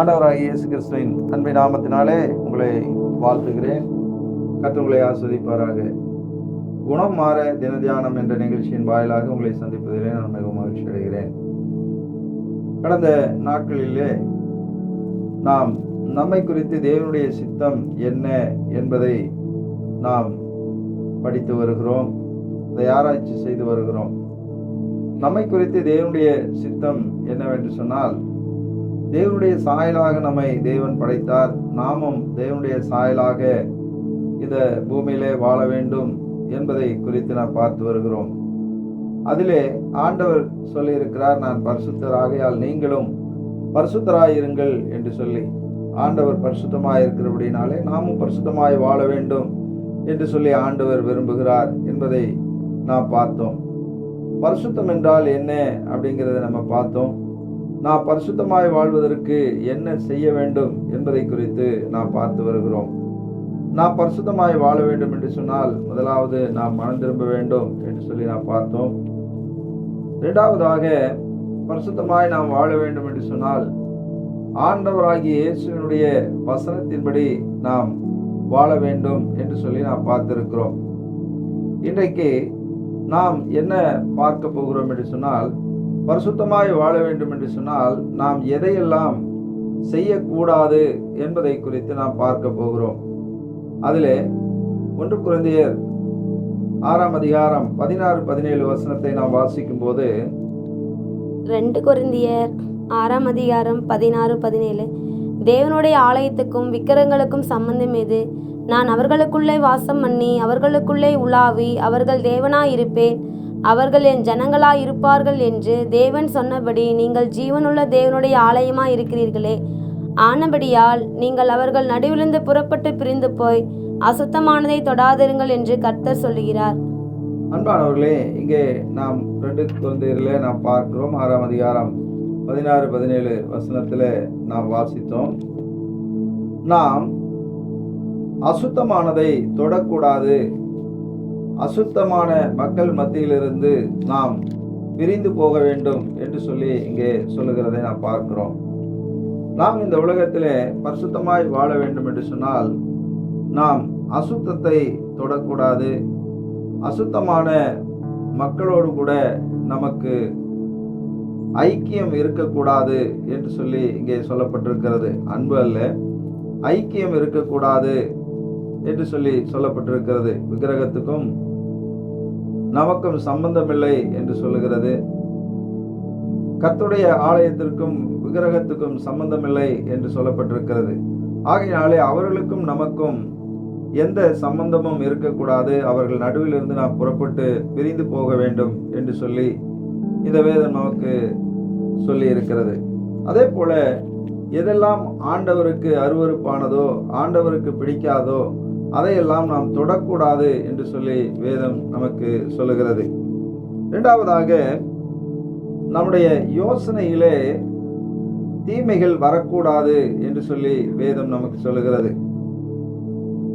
ஆண்டவராக இயேசு கிறிஸ்துவின் அன்பை நாமத்தினாலே உங்களை வாழ்த்துகிறேன். கர்த்தர் உங்களை ஆஸ்வதிப்பாராக குணம் மாற தினதியானம் என்ற நிகழ்ச்சியின் வாயிலாக உங்களை சந்திப்பதிலே நான் மிகவும் மகிழ்ச்சி அடைகிறேன். கடந்த நாட்களிலே நாம் நம்மை குறித்து தேவனுடைய சித்தம் என்ன என்பதை நாம் படித்து வருகிறோம். அதை ஆராய்ச்சி செய்து வருகிறோம். நம்மை குறித்து தேவனுடைய சித்தம் என்னவென்று சொன்னால் தேவனுடைய சாயலாக நம்மை தேவன் படைத்தார். நாமும் தேவனுடைய சாயலாக இந்த பூமியிலே வாழ வேண்டும் என்பதை குறித்து நாம் பார்த்து வருகிறோம். அதிலே ஆண்டவர் சொல்லியிருக்கிறார் நான் பரிசுத்தராகையால் நீங்களும் பரிசுத்தராயிருங்கள் என்று சொல்லி ஆண்டவர் பரிசுத்தமாக இருக்கிறபடினாலே நாமும் பரிசுத்தமாய் வாழ வேண்டும் என்று சொல்லி ஆண்டவர் விரும்புகிறார் என்பதை நாம் பார்த்தோம். பரிசுத்தம் என்றால் என்ன அப்படிங்கிறத நம்ம பார்த்தோம். நாம் பரிசுத்தமாய் வாழ்வதற்கு என்ன செய்ய வேண்டும் என்பதை குறித்து நாம் பார்த்து வருகிறோம். நாம் பரிசுத்தமாய் வாழ வேண்டும் என்று சொன்னால் முதலாவது நாம் மனம் திரும்ப வேண்டும் என்று சொல்லி நாம் பார்த்தோம். இரண்டாவதாக பரிசுத்தமாய் நாம் வாழ வேண்டும் என்று சொன்னால் ஆண்டவராகிய இயேசுவினுடைய வசனத்தின்படி நாம் வாழ வேண்டும் என்று சொல்லி நாம் பார்த்திருக்கிறோம். இன்றைக்கு நாம் என்ன பார்க்க போகிறோம் என்று சொன்னால் பரிசுத்தமாய் வாழ வேண்டும் என்று சொன்னால் நாம் எதையெல்லாம் செய்யக்கூடாது என்பதை குறித்து நாம் பார்க்க போகிறோம். அதிலே ஒன்று குழந்தையர் ஆறாம் அதிகாரம் பதினாறு பதினேழு வசனத்தை நாம் வாசிக்கும் போது ரெண்டு கொரிந்தியர் ஆறாம் அதிகாரம் பதினாறு பதினேழு தேவனுடைய ஆலயத்துக்கும் விக்கிரங்களுக்கும் சம்பந்தம் எது? நான் அவர்களுக்குள்ளே வாசம் பண்ணி அவர்களுக்குள்ளே உலாவி அவர்கள் தேவனாயிருப்பேன். அவர்கள் என் ஜனங்களாய் இருப்பார்கள் என்று தேவன் சொன்னபடி நீங்கள் ஜீவனுள்ள தேவனுடைய ஆலயமாய் இருக்கிறீர்களே. ஆனபடியால் நீங்கள் அவர்கள் நடுவிலிருந்து புறப்பட்டு பிரிந்து போய் அசுத்தமானதை தொடாதிருங்கள் என்று கர்த்தர் சொல்லுகிறார். அன்பானவர்களே இங்கே நாம் ரெண்டு குழந்தைகளில் நாம் பார்க்கிறோம். ஆறாம் அதிகாரம் பதினாறு பதினேழு வசனத்தில் நாம் வாசித்தோம். நாம் அசுத்தமானதை தொடக்கூடாது. அசுத்தமான மக்கள் மத்தியிலிருந்து நாம் பிரிந்து போக வேண்டும் என்று சொல்லி இங்கே சொல்லுகிறதை நாம் பார்க்கிறோம். நாம் இந்த உலகத்திலே பரிசுத்தமாய் வாழ வேண்டும் என்று சொன்னால் நாம் அசுத்தத்தை தொடக்கூடாது. அசுத்தமான மக்களோடு கூட நமக்கு ஐக்கியம் இருக்கக்கூடாது என்று சொல்லி இங்கே சொல்லப்பட்டிருக்கிறது. அன்பு அல்ல ஐக்கியம் இருக்கக்கூடாது என்று சொல்லி சொல்லப்பட்டிருக்கிறது. விக்கிரகத்துக்கும் நமக்கும் சம்பந்தமில்லை என்று சொல்லுகிறது. கத்துடைய ஆலயத்திற்கும் விக்கிரகத்துக்கும் சம்பந்தமில்லை என்று சொல்லப்பட்டிருக்கிறது. ஆகையினாலே அவர்களுக்கும் நமக்கும் எந்த சம்பந்தமும் இருக்கக்கூடாது. அவர்கள் நடுவிலிருந்து நாம் புறப்பட்டு பிரிந்து போக வேண்டும் என்று சொல்லி இந்த வேதம் நமக்கு சொல்லி இருக்கிறது அதே போல எதெல்லாம் ஆண்டவருக்கு அருவருப்பானதோ ஆண்டவருக்கு பிடிக்காதோ அதையெல்லாம் நாம் தொடக்கூடாது என்று சொல்லி வேதம் நமக்கு சொல்லுகிறது. இரண்டாவதாக நம்முடைய யோசனையிலே தீமைகள் வரக்கூடாது என்று சொல்லி வேதம் நமக்கு சொல்லுகிறது.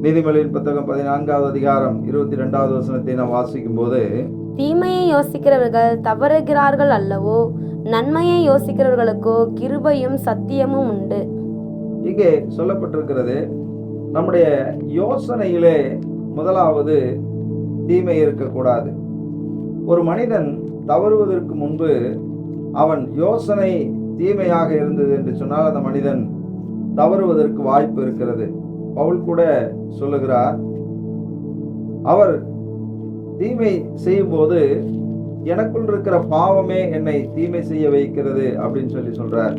நீதிமொழியின் புத்தகம் பதினான்காவது அதிகாரம் இருபத்தி ரெண்டாவது வசனத்தை நாம் வாசிக்கும் போது தீமையை யோசிக்கிறவர்கள் தவறுகிறார்கள் அல்லவோ நன்மையை யோசிக்கிறவர்களுக்கோ கிருபையும் சத்தியமும் உண்டு. இங்கே சொல்லப்பட்டிருக்கிறது நம்முடைய யோசனையிலே முதலாவது தீமை இருக்கக்கூடாது. ஒரு மனிதன் தவறுவதற்கு முன்பு அவன் யோசனை தீமையாக இருந்தது என்று சொன்னால் அந்த மனிதன் தவறுவதற்கு வாய்ப்பு இருக்கிறது. பவுல் கூட சொல்லுகிறார் அவர் தீமை செய்யும்போது எனக்குள் இருக்கிற பாவமே என்னை தீமை செய்ய வைக்கிறது அப்படின்னு சொல்லி சொல்றார்.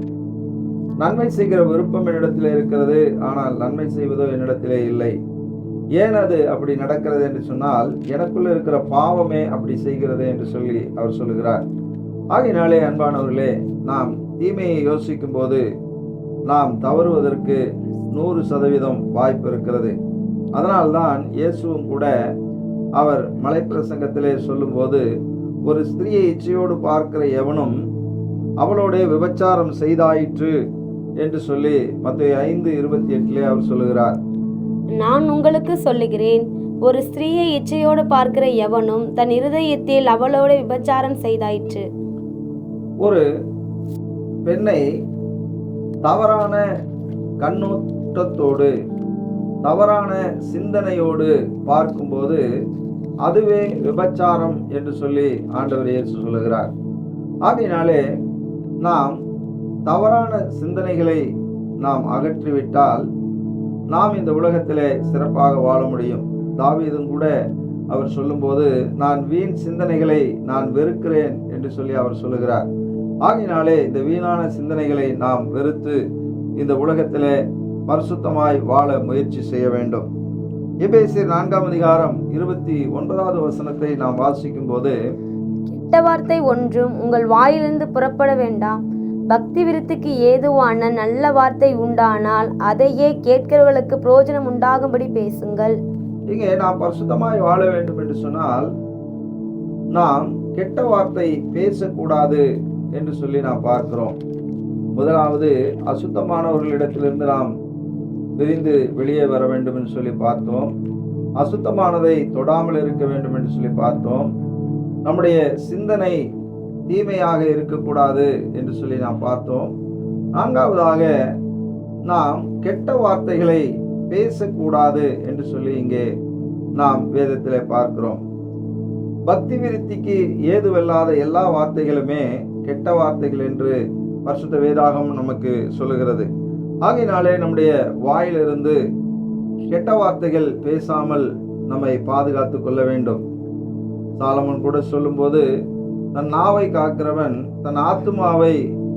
நன்மை செய்கிற விருப்பம் என்னிடத்தில் இருக்கிறது ஆனால் நன்மை செய்வதோ என்னிடத்திலே இல்லை. ஏன் அது அப்படி நடக்கிறது என்று சொன்னால் எனக்குள்ள இருக்கிற பாவமே அப்படி செய்கிறது என்று சொல்லி அவர் சொல்லுகிறார். ஆகினாலே அன்பானவர்களே நாம் தீமையை யோசிக்கும் போது நாம் தவறுவதற்கு நூறு சதவீதம் வாய்ப்பு இருக்கிறது. அதனால்தான் இயேசுவும் கூட அவர் மலைப்பிரசங்கத்திலே சொல்லும்போது ஒரு ஸ்திரியை இச்சையோடு பார்க்கிற எவனும் அவளோட விபச்சாரம் செய்தாயிற்று என்று சொல்லி மத்திய ஐந்து இருபத்தி எட்டிலே அவர் சொல்லுகிறார். நான் உங்களுக்கு சொல்லுகிறேன் ஒரு ஸ்திரீயை இச்சையோடு பார்க்கிற எவனும் தன் இருதயத்தில் அவளோடு விபச்சாரம் செய்தாயிற்று. ஒரு பெண்ணை தவறான கண்ணோட்டத்தோடு தவறான சிந்தனையோடு பார்க்கும்போது அதுவே விபச்சாரம் என்று சொல்லி ஆண்டவர் இயேசு சொல்லுகிறார். ஆகையினாலே நாம் தவறான சிந்தனைகளை நாம் அகற்றிவிட்டால் நாம் இந்த உலகத்திலே சிறப்பாக வாழ முடியும். தாவீதும் கூட அவர் சொல்லும்போது நான் வீண் சிந்தனைகளை நான் வெறுக்கிறேன் என்று சொல்லி அவர் சொல்லுகிறார். ஆகினாலே இந்த வீணான சிந்தனைகளை நாம் வெறுத்து இந்த உலகத்திலே பரிசுத்தமாய் வாழ முயற்சி செய்ய வேண்டும். எபேசியர் நான்காம் அதிகாரம் இருபத்தி ஒன்பதாவது வசனத்தை நாம் வாசிக்கும் போது கெட்ட வார்த்தை ஒன்றும் உங்கள் வாயிலிருந்து புறப்பட வேண்டாம். பக்தி விருத்திக்கு ஏதுவான நல்ல வார்த்தை உண்டானால் அதையே கேட்கிறவர்களுக்கு பிரயோஜனம் உண்டாகும்படி பேசுங்கள். இங்கே நாம் பரிசுத்தமாய் வாழ வேண்டும் என்று சொன்னால் நாம் கெட்ட வார்த்தை பேசக்கூடாது என்று சொல்லி நாம் பார்க்கிறோம். முதலாவது அசுத்தமானவர்களிடத்திலிருந்து நாம் பிரிந்து வெளியே வர வேண்டும் என்று சொல்லி பார்த்தோம். அசுத்தமானதை தொடாமல் இருக்க வேண்டும் என்று சொல்லி பார்த்தோம். நம்முடைய சிந்தனை தீமையாக இருக்கக்கூடாது என்று சொல்லி நாம் பார்த்தோம். நான்காவதாக நாம் கெட்ட வார்த்தைகளை பேசக்கூடாது என்று சொல்லி இங்கே நாம் வேதத்தில் பார்க்கிறோம். பக்தி விருத்திக்கு ஏதுவல்லாத எல்லா வார்த்தைகளுமே கெட்ட வார்த்தைகள் என்று பரிசுத்த வேதாகம் நமக்கு சொல்லுகிறது. ஆகையினாலே நம்முடைய வாயிலிருந்து கெட்ட வார்த்தைகள் பேசாமல் நம்மை பாதுகாத்து கொள்ள வேண்டும். சாலமன் கூட சொல்லும்போது தன் நாவை காக்கிறவன் தன் ஆத்துமாவை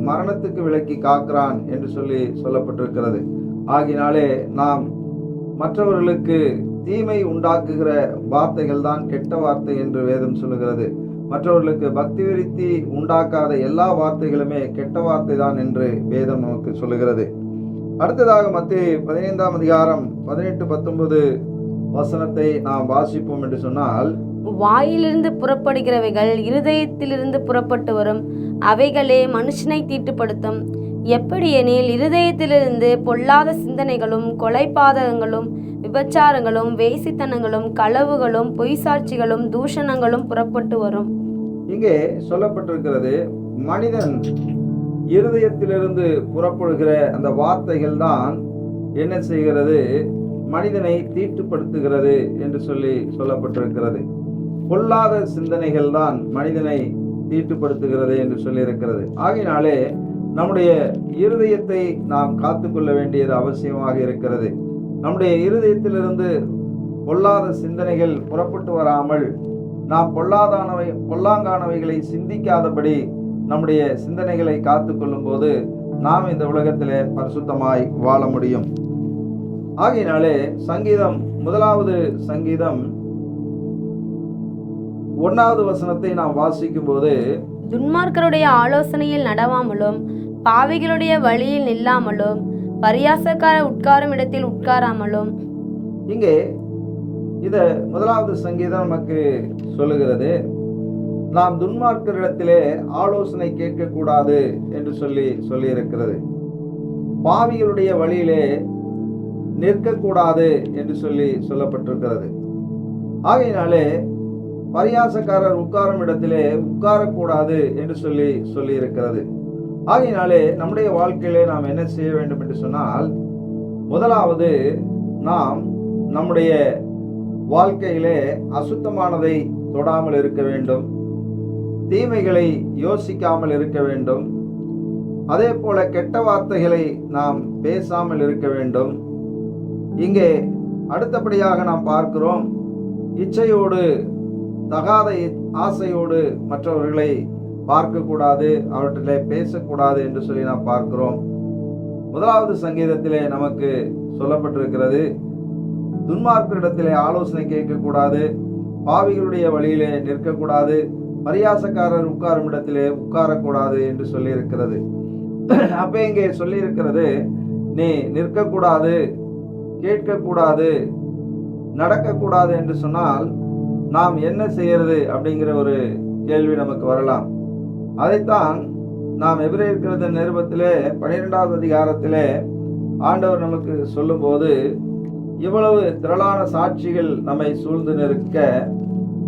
மரணத்துக்கு விலக்கி காக்கிறான் என்று சொல்லி சொல்லப்பட்டிருக்கிறது. ஆகினாலே நாம் மற்றவர்களுக்கு தீமை உண்டாக்குகிற வார்த்தைகள் தான் கெட்ட வார்த்தை என்று வேதம் சொல்லுகிறது. மற்றவர்களுக்கு பக்தி விருத்தி உண்டாக்காத எல்லா வார்த்தைகளுமே கெட்ட வார்த்தை தான் என்று வேதம் நமக்கு சொல்லுகிறது. அடுத்ததாக மத்திய பதினைந்தாம் அதிகாரம் பதினெட்டு பத்தொன்பது வசனத்தை நாம் வாசிப்போம் என்று சொன்னால் வாயிலிருந்து புறப்படுகிறவைகள் இருதயத்திலிருந்து புறப்பட்டு வரும். அவைகளே மனுஷனை தீட்டுப்படுத்தும். எப்படியெனில் இருதயத்திலிருந்து பொல்லாத சிந்தனைகளும் கொலைபாதகங்களும் விபச்சாரங்களும் வேசித்தனங்களும் களவுகளும் பொய்சாட்சிகளும் தூஷணங்களும் புறப்பட்டு வரும். இங்கே சொல்லப்பட்டிருக்கிறது மனிதன் இருதயத்திலிருந்து புறப்படுகிற அந்த வார்த்தைகள் தான் என்ன செய்கிறது? மனிதனை தீட்டுப்படுத்துகிறது என்று சொல்லி சொல்லப்பட்டிருக்கிறது. பொல்லாத சிந்தனைகள் தான் மனிதனை தீட்டுப்படுத்துகிறது என்று சொல்லியிருக்கிறது. ஆகினாலே ஆகையினாலே நம்முடைய இருதயத்தை நாம் காத்துக்கொள்ள வேண்டியது அவசியமாக இருக்கிறது. நம்முடைய இருதயத்திலிருந்து பொல்லாத சிந்தனைகள் புறப்பட்டு வராமல் நாம் பொல்லாதானவை பொல்லாங்கானவைகளை சிந்திக்காதபடி நம்முடைய சிந்தனைகளை காத்து கொள்ளும்போது நாம் இந்த உலகத்திலே பரிசுத்தமாய் வாழ முடியும். ஆகையினாலே சங்கீதம் முதலாவது சங்கீதம் ஒன்னாவது வசனத்தை நாம் வாசிக்கும் போது துன்மார்க்கருடைய ஆலோசனையில் நடவாமலும் பாவிகளுடைய வழியில் நில்லாமலும் பரியாசக்கார உட்காரும் இடத்தில் உட்காராமலும். இங்கே இத முதலாவது சங்கீதம் நமக்கு சொல்லுகிறது. நாம் துன்மார்க்கரிடத்திலே ஆலோசனை கேட்கக்கூடாது என்று சொல்லி சொல்லி இருக்கிறது பாவிகளுடைய வழியிலே நிற்கக்கூடாது என்று சொல்லி சொல்லப்பட்டிருக்கிறது. ஆகையினாலே பரியாசக்காரர் உட்காரும் இடத்திலே உட்காரக்கூடாது என்று சொல்லி சொல்லி இருக்கிறது ஆகையினாலே நம்முடைய வாழ்க்கையிலே நாம் என்ன செய்ய வேண்டும் என்று சொன்னால் முதலாவது நாம் நம்முடைய வாழ்க்கையிலே அசுத்தமானதை தொடாமல் இருக்க வேண்டும். தீமைகளை யோசிக்காமல் இருக்க வேண்டும். அதே போல கெட்ட வார்த்தைகளை நாம் பேசாமல் இருக்க வேண்டும். இங்கே அடுத்தபடியாக நாம் பார்க்கிறோம் இச்சையோடு தகாத ஆசையோடு மற்றவர்களை பார்க்கக்கூடாது அவற்றிலே பேசக்கூடாது என்று சொல்லி நாம் பார்க்கிறோம். முதலாவது சங்கீதத்திலே நமக்கு சொல்லப்பட்டிருக்கிறது துன்மார்க்கரிடத்திலே ஆலோசனை கேட்கக்கூடாது பாவிகளுடைய வழியிலே நிற்கக்கூடாது பரியாசக்காரர் உட்காரும் இடத்திலே உட்காரக்கூடாது என்று சொல்லி இருக்கிறது இங்கே சொல்லி இருக்கிறது நீ நிற்கக்கூடாது கேட்கக்கூடாது நடக்கக்கூடாது என்று சொன்னால் நாம் என்ன செய்யறது அப்படிங்கிற ஒரு கேள்வி நமக்கு வரலாம். அதைத்தான் நாம் எபிரேயர்கிறது நிருபத்திலே பனிரெண்டாவது அதிகாரத்திலே ஆண்டவர் நமக்கு சொல்லும்போது இவ்வளவு திரளான சாட்சிகள் நம்மை சூழ்ந்து நிற்க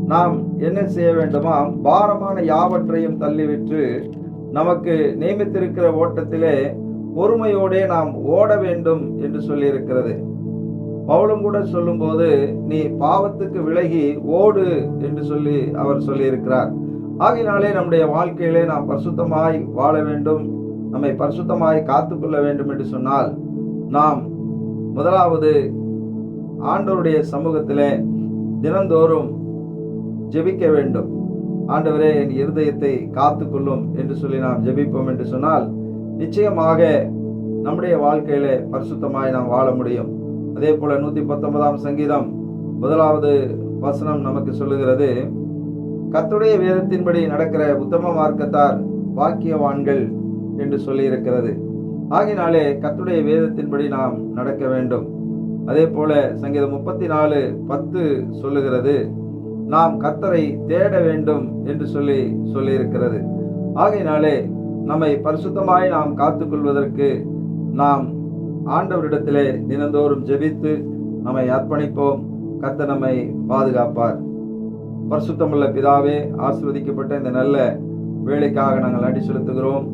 நாம் என்ன செய்ய வேண்டுமாம் பாரமான யாவற்றையும் தள்ளிவிட்டு நமக்கு நியமித்திருக்கிற ஓட்டத்திலே பொறுமையோடே நாம் ஓட வேண்டும் என்று சொல்லியிருக்கிறது. பவுலும் கூட சொல்லும்போது நீ பாவத்துக்கு விலகி ஓடு என்று சொல்லி அவர் சொல்லியிருக்கிறார். ஆகினாலே நம்முடைய வாழ்க்கையிலே நாம் பரிசுத்தமாய் வாழ வேண்டும் நம்மை பரிசுத்தமாய் காத்துக்கொள்ள வேண்டும் என்று சொன்னால் நாம் முதலாவது ஆண்டவருடைய சமூகத்திலே தினந்தோறும் ஜெபிக்க வேண்டும். ஆண்டவரே என் இருதயத்தை காத்துக்கொள்ளும் என்று சொல்லி நாம் ஜெபிப்போம் என்று சொன்னால் நிச்சயமாக நம்முடைய வாழ்க்கையில பரிசுத்தமாய் நாம் வாழ முடியும். அதே போல நூத்தி பத்தொன்பதாம் சங்கீதம் முதலாவது வசனம் நமக்கு சொல்லுகிறது. கத்துடைய வேதத்தின்படி நடக்கிற உத்தம மார்க்கத்தார் பாக்கியவான்கள் என்று சொல்லியிருக்கிறது. ஆகினாலே கத்துடைய வேதத்தின்படி நாம் நடக்க வேண்டும். அதே போல சங்கீதம் முப்பத்தி நாலு பத்து சொல்லுகிறது. நாம் கத்தரை தேட வேண்டும் என்று சொல்லி சொல்லியிருக்கிறது. ஆகையினாலே நம்மை பரிசுத்தமாய் நாம் காத்துக்கொள்வதற்கு நாம் ஆண்டவரிடத்திலே தினந்தோறும் ஜெபித்து நம்மை அர்ப்பணிப்போம். கத்த நம்மை பாதுகாப்பார். பரிசுத்தமுள்ள பிதாவே ஆசிர்வதிக்கப்பட்ட இந்த நல்ல வேலைக்காக நாங்கள் நன்றி செலுத்துகிறோம்.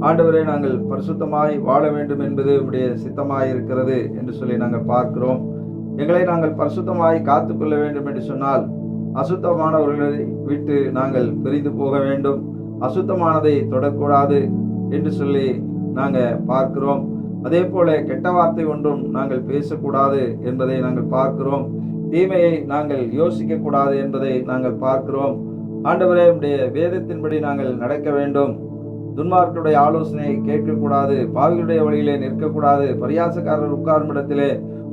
ஆண்டவரே நாங்கள் பரிசுத்தமாய் வாழ வேண்டும் என்பது உடைய சித்தமாய் இருக்கிறது என்று சொல்லி நாங்கள் பார்க்கிறோம். எங்களை நாங்கள் பரிசுத்தமாய் காத்துக்கொள்ள வேண்டும் என்று சொன்னால் அசுத்தமானவர்களை விட்டு நாங்கள் பிரிந்து போக வேண்டும். அசுத்தமானதை தொடக்கூடாது என்று சொல்லி நாங்கள் பார்க்கிறோம். அதே போல கெட்ட வார்த்தை ஒன்றும் நாங்கள் பேசக்கூடாது என்பதை நாங்கள் பார்க்கிறோம். தீமையை நாங்கள் யோசிக்க கூடாது என்பதை நாங்கள் பார்க்கிறோம். ஆண்டவரே உடைய வேதத்தின்படி நாங்கள் நடக்க வேண்டும். துன்மார்களுடைய ஆலோசனையை கேட்கக்கூடாது பாவிகளுடைய வழியிலே நிற்கக்கூடாது பரியாசக்காரர் உட்காரும் இடத்திலே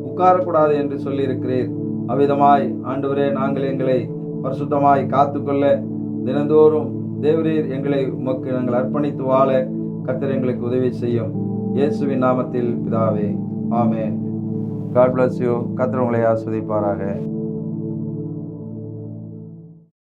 உட்காரக்கூடாது என்று சொல்லியிருக்கிறீர். அவ்விதமாய் ஆண்டவரே நாங்கள் எங்களை பரிசுத்தமாய் காத்துக்கொள்ள தினந்தோறும் தேவரீர் எங்களை உமக்கு நாங்கள் அர்ப்பணித்து வாழ கர்த்தர் எங்களுக்கு உதவி செய்யும். இயேசுவின் நாமத்தில் பிதாவே ஆமே காட் பிளஸ் யூ கத்திரவங்களை ஆஸ்வதிப்பாராக